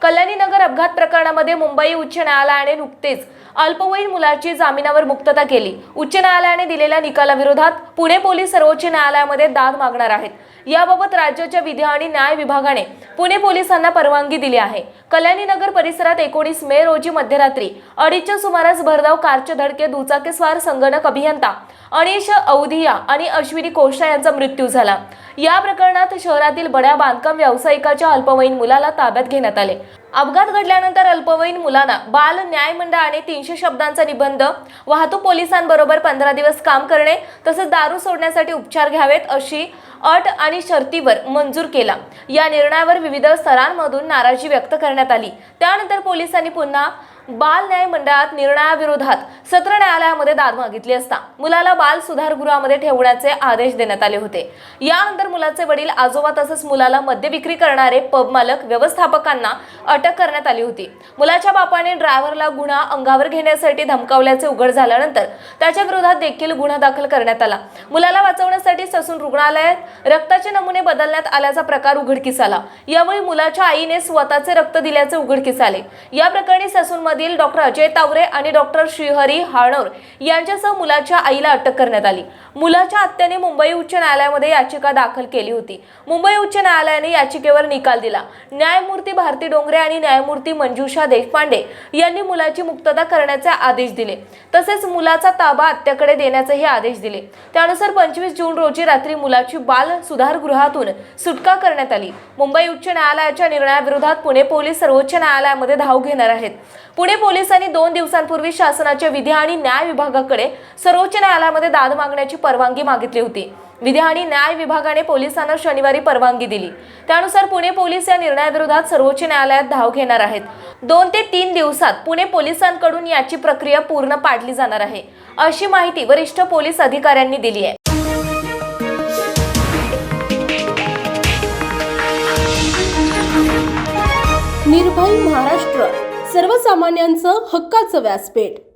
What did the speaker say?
कल्याणी नगर अपघात प्रकरणामध्ये मुंबई उच्च न्यायालयाने नुकतेच अल्पवयीन मुलाची जामिनावर मुक्तता केली. उच्च न्यायालयाने दिलेल्या निकालाविरोधात पुणे पोलीस सर्वोच्च न्यायालयामध्ये दाद मागणार आहेत. याबाबत राज्याच्या विधी आणि न्याय विभागाने पुणे पोलिसांना परवानगी दिली आहे. कल्याणी नगर परिसरात एकोणीस मे रोजी मध्यरात्री अडीचच्या सुमारास भरधाव कारचे धडके दुचाकीस्वार संगणक अभियंता अनिश औधिया आणि अश्विनी कोष्टा यांचा मृत्यू झाला. या प्रकरणात शहरातील बड्या बांधकाम व्यावसायिकाच्या अल्पवयीन मुलाला ताब्यात घेण्यात आले. अपघात घडल्यानंतर अल्पवयीन मुलांना बाल न्याय मंडळाने तीनशे शब्दांचा निबंध वाहतूक पोलिसांबरोबर पंधरा दिवस काम करणे तसेच दारू सोडण्यासाठी उपचार घ्यावेत अशी अट आणि शर्तीवर मंजूर केला. या निर्णयावर विविध स्तरांमधून नाराजी व्यक्त करण्यात आली. त्यानंतर पोलिसांनी पुन्हा बाल न्याय मंडळात निर्णयाविरोधात सत्र न्यायालयामध्ये दाद मागितली असता मुलाला बाल सुधारगृहामध्ये ठेवण्याचे आदेश देण्यात आले होते. यानंतर मुलाचे वडील आजोबा तसंच मुलाला मद्य विक्री करणारे पब मालक व्यवस्थापकांना अटक करण्यात आली होती. मुलाच्या बापाने ड्रायव्हरला गुन्हा अंगावर घेण्यासाठी धमकावल्याचे उघड झाल्यानंतर त्याच्या विरोधात देखील गुन्हा दाखल करण्यात आला. मुलाला वाचवण्यासाठी ससून रुग्णालयात रक्ताचे नमुने बदलण्यात आल्याचा प्रकार उघडकीस आला. यावेळी मुलाच्या आईने स्वतःचे रक्त दिल्याचे उघडकीस आले. या प्रकरणी ससूनमधील डॉक्टर अजय तावरे आणि डॉक्टर श्रीहरी हाणोर यांच्यासह मुलाच्या आईला अटक करण्यात आली. मुलाच्या आत्याने मुंबई उच्च न्यायालयामध्ये याचिका दाखल केली होती. मुंबई उच्च न्यायालयाने याचिकेवर निकाल दिला. न्यायमूर्ती भारती डोंगरे आणि न्यायमूर्ती मंजुषा देशपांडे यांनी मुलाची मुक्तता करण्याचे आदेश दिले. तसेच मुलाचा ताबा आत्याकडे देण्याचेही आदेश दिले. त्यानुसार पंचवीस जून रोजी रात्री मुलाची बाल सुधारगृहातून सुटका करण्यात आली. मुंबई उच्च न्यायालयाच्या निर्णयाविरोधात पुणे पोलीस सर्वोच्च न्यायालयामध्ये धाव घेणार आहेत. पुणे पोलिसांनी दोन दिवसांपूर्वी शासनाच्या विधी आणि न्याय विभागाकडे सर्वोच्च न्यायालयामध्ये दाद मागण्याची परवानगी मागितली होती. विधी आणि न्याय विभागाने पोलिसांना शनिवारी परवानगी दिली. त्यानुसार पुणे पोलीस या निर्णयाविरोधात सर्वोच्च न्यायालयात धाव घेणार आहेत. दोन ते तीन दिवसात पुणे पोलिसांकडून याची प्रक्रिया पूर्ण पाडली जाणार आहे अशी माहिती वरिष्ठ पोलीस अधिकाऱ्यांनी दिली आहे. निर्भय महाराष्ट्र सर्वसामान्यांचं हक्काचं व्यासपीठ.